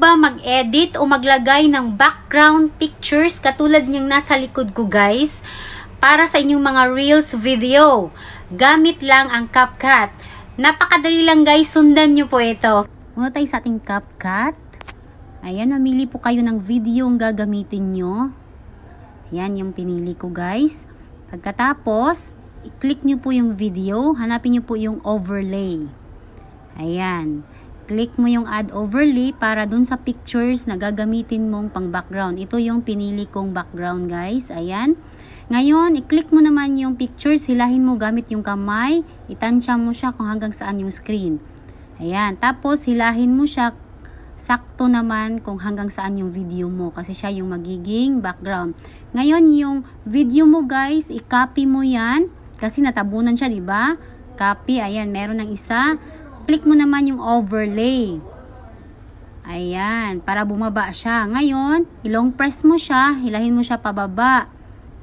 ba mag-edit o maglagay ng background pictures katulad niyang nasa likod ko guys para sa inyong mga reels video? Gamit lang ang CapCut. Napakadali lang guys, sundan niyo po ito. Muna tayo sa ating CapCut. Ayan, mamili po kayo ng video ang gagamitin nyo. Ayan yung pinili ko guys. Pagkatapos, i-click nyo po yung video. Hanapin nyo po yung overlay. Ayan. Click mo yung add overlay para dun sa pictures na gagamitin mong pang background. Ito yung pinili kong background guys. Ayan. Ngayon, i-click mo naman yung pictures. Hilahin mo gamit yung kamay. Itansya mo siya kung hanggang saan yung screen. Ayan. Tapos, hilahin mo siya sakto naman kung hanggang saan yung video mo kasi siya yung magiging background. Ngayon, yung video mo guys, i-copy mo yan kasi natabunan siya, di ba? Copy, ayan, meron ng isa. Click mo naman yung overlay. Ayan, para bumaba siya. Ngayon, ilong press mo siya, hilahin mo siya pababa.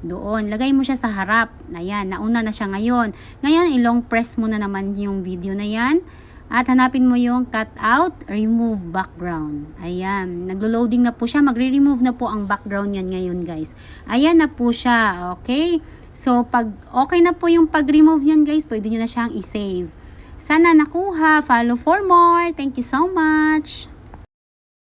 Doon, lagay mo siya sa harap. Ayan, nauna na siya ngayon. Ngayon, ilong press mo na naman yung video na yan. At hanapin mo yung cut out, remove background. Ayan, naglo-loading na po siya. Magre-remove na po ang background yan ngayon guys. Ayan na po siya, okay? So, pag okay na po yung pag-remove yan guys, pwede nyo na siyang i-save. Sana nakuha. Follow for more. Thank you so much.